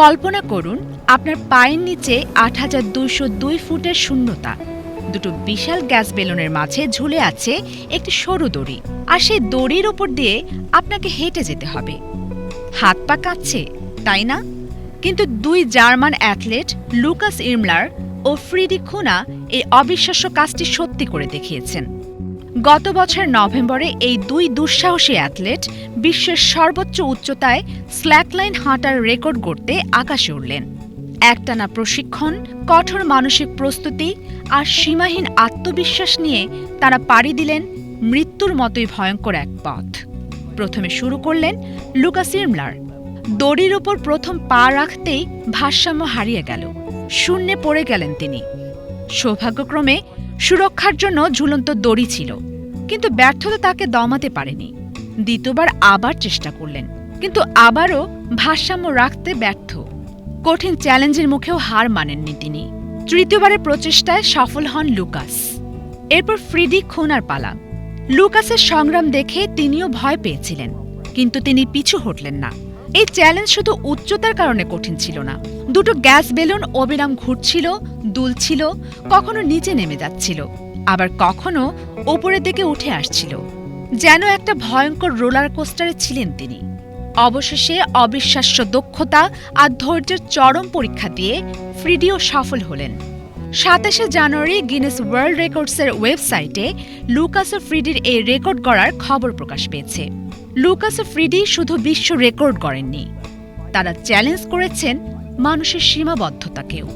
কল্পনা করুন, আপনার পায়ের নিচে আট হাজার দুইশো দুই ফুটের শূন্যতা। দুটো বিশাল গ্যাস বেলুনের মাঝে ঝুলে আছে একটি সরু দড়ি। আর সেই দড়ির ওপর দিয়ে আপনাকে হেঁটে যেতে হবে। হাত পা কাঁপছে, তাই না? কিন্তু দুই জার্মান অ্যাথলেট লুকাস ইমলার ও ফ্রিডি খুনা এই অবিশ্বাস্য কাজটি সত্যি করে দেখিয়েছেন। গত বছর নভেম্বরে এই দুই দুঃসাহসী অ্যাথলেট বিশ্বের সর্বোচ্চ উচ্চতায় স্ল্যাকলাইন হাঁটার রেকর্ড গড়তে আকাশে উঠলেন একটানা প্রশিক্ষণ, কঠোর মানসিক প্রস্তুতি আর সীমাহীন আত্মবিশ্বাস নিয়ে তারা পাড়ি দিলেন মৃত্যুর মতোই ভয়ঙ্কর এক পথ। প্রথমে শুরু করলেন লুকাস ইরমলার দড়ির ওপর প্রথম পা রাখতেই ভারসাম্য হারিয়ে গেল। শূন্যে পড়ে গেলেন তিনি। সৌভাগ্যক্রমে সুরক্ষার জন্য ঝুলন্ত দড়ি ছিল, কিন্তু ব্যর্থতা তাকে দমাতে পারেনি। দ্বিতীয়বার আবার চেষ্টা করলেন, কিন্তু আবারও ভারসাম্য রাখতে ব্যর্থ। কঠিন চ্যালেঞ্জের মুখেও হার মানেননি তিনি। তৃতীয়বারের প্রচেষ্টায় সফল হন লুকাস। এরপর ফ্রিডি খুনার পালা। লুকাসের সংগ্রাম দেখে তিনিও ভয় পেয়েছিলেন, কিন্তু তিনি পিছু হটলেন না। এই চ্যালেঞ্জ শুধু উচ্চতার কারণে কঠিন ছিল না। দুটো গ্যাস বেলুন অবিরাম ঘুরছিল, দুলছিল, কখনো নিচে নেমে যাচ্ছিল, আবার কখনো ওপরের দিকে উঠে আসছিল। যেন একটা ভয়ঙ্কর রোলার কোস্টারে ছিলেন তিনি। অবশেষে অবিশ্বাস্য দক্ষতা আর ধৈর্যের চরম পরীক্ষা দিয়ে ফ্রিডিও সফল হলেন। সাতাশে জানুয়ারি গিনেস ওয়ার্ল্ড রেকর্ডসের ওয়েবসাইটে লুকাস ফ্রিডির এই রেকর্ড গড়ার খবর প্রকাশ পেয়েছে। লুকাস ফ্রিডি শুধু বিশ্ব রেকর্ড করেননি তারা চ্যালেঞ্জ করেছেন মানুষের সীমাবদ্ধতাকেও।